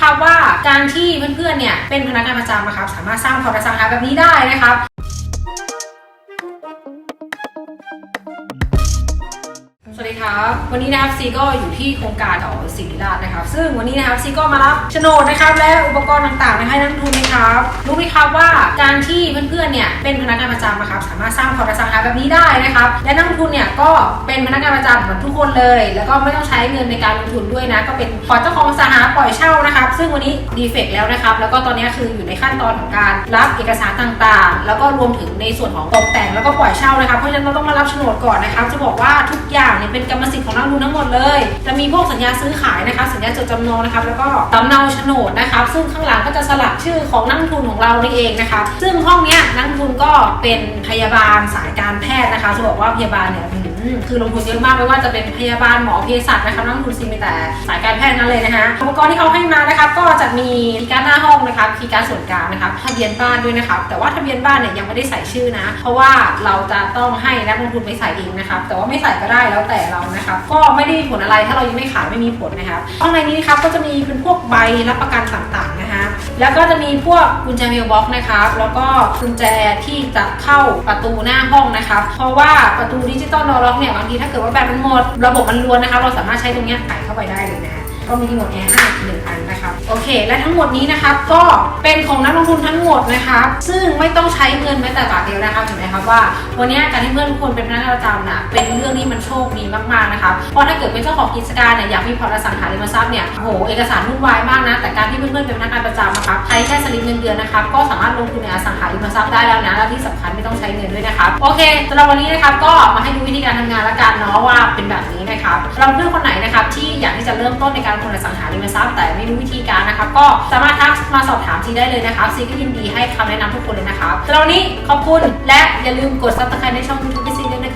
คะว่าการที่เพื่อนๆเนี่ยเป็นพนักงานประจำนะครับสามารถสร้างพอร์ตอสังหาแบบนี้ได้นะครับ สวัสดีครับ วันนี้นะครับซีก็อยู่ที่โครงการของศิริราชนะครับ ซึ่งวันนี้นะครับซีก็มารับโฉนดนะครับ และอุปกรณ์ต่างๆมาให้นักลงทุนนะครับรู้ไหมครับว่าการที่เพื่อนๆเนี่ยเป็นพนักงานประจำนะครับสามารถสร้างพอร์ตอสังหาแบบนี้ได้นะครับและนักลงทุนเนี่ยก็เป็นพนักงานประจำเหมือนทุกคนเลย แล้วก็ไม่ต้องใช้เงินในการลงทุนด้วยนะก็เป็นพอร์ตเจ้าของสังหาปล่อยเช่านะครับ ซึ่งวันนี้ดีเฟกแล้วนะครับ แล้วก็ตอนนี้คืออยู่ในขั้นตอนของการรับเอกสารต่างๆ แล้วก็รวมถึงในส่วนของตกแต่งแล้วก็ปล่อยเช่านะครับเพราะฉะนั้นเราต้องมารับโฉนดก่อนนะครับ จะบอกว่าทุก เป็นกรรมสิทธิ์ของนักลงทุนทั้งหมดเลย จะมีพวกสัญญาซื้อขายนะคะ สัญญาจดจำนองนะคะแล้วก็สำเนาโฉนดนะคะซึ่งข้างหลังก็จะสลักชื่อของนักลงทุนของเรานี่เองนะคะ ซึ่งห้องนี้นักลงทุนก็เป็นพยาบาลสายการแพทย์นะคะจะบอกว่าพยาบาลเนี่ย คือลงทุนเยอะมากไม่ว่าจะเป็นพยาบาลหมอเภสัชนะคะนักลงทุนซีมีแต่สายการแพทย์นั่นเลยนะคะอุปกรณ์ที่เขาให้มานะครับก็จะมีคีย์การ์ดหน้าห้องนะครับคีย์การ์ดส่วนกลางนะครับทะเบียนบ้านด้วยนะครับแต่ว่าทะเบียนบ้านเนี่ยยังไม่ได้ใส่ชื่อนะ เพราะว่าเราจะต้องให้นักลงทุนไปใส่เองนะครับแต่ว่าไม่ใส่ก็ได้แล้วแต่เรานะครับก็ไม่ได้มีผลอะไรถ้าเรายังไม่ขายไม่มีผลนะครับข้างในนี้นะครับก็จะมีเป็นพวกใบรับประกันต่าง แล้วก็จะมีพวกกุญแจเมลบ็อกนะครับ แล้วก็กุญแจที่จะเข้าประตูหน้าห้องนะครับ เพราะว่าประตูดิจิตอลนอล็อกเนี่ยบางทีถ้าเกิดว่าแบตมันหมด ระบบมันรวนนะคะ เราสามารถใช้ตรงนี้ไขเข้าไปได้เลยนะ ก็มีทั้งหมดแอร์ห้หนึ่งอันนะครับโอเค และทั้งหมดนี้นะครับก็เป็นของนักลงทุนทั้งหมดนะครับซึ่งไม่ต้องใช้เงินแม้แต่บาทเดียวนะครับเห็นไหมครับว่า วันนี้การที่เพื่อนทุกคนเป็นพนักงานประจำน่ะเป็นเรื่องที่มันโชคดีมากๆนะครับเพราะถ้าเกิดเป็นเจ้าของกิจการเนี่ยอยากมีพอร์ตอสังหาริมทรัพย์เนี่ยโหเอกสารวุ่นวายมากนะแต่การที่เพื่อนๆเป็นพนักงานประจำนะครับใช้แค่สลิปเงินเดือนนะครับก็สามารถลงทุนในอสังหาริมทรัพย์ได้แล้วนะและที่สำคัญไม่ต้องใช้เงินด้วยนะครับโอเคสำหรับวันนี้นะครับก็มาให้ดูวิธีการทำงานละกันเนาะว่าเป็นแบบนี้ นะครับสำหรับเพื่อนคนไหนนะครับที่อยากที่จะเริ่มต้นในการลงทุนอสังหาริมทรัพย์แต่ไม่รู้วิธีการนะครับก็สามารถทักมาสอบถามซีได้เลยนะครับซีก็ยินดีให้คำแนะนำทุกคนเลยนะครับสำหรับวันนี้ขอบคุณและอย่าลืมกด subscribe ในช่อง YouTube ซีด้วยนะครับ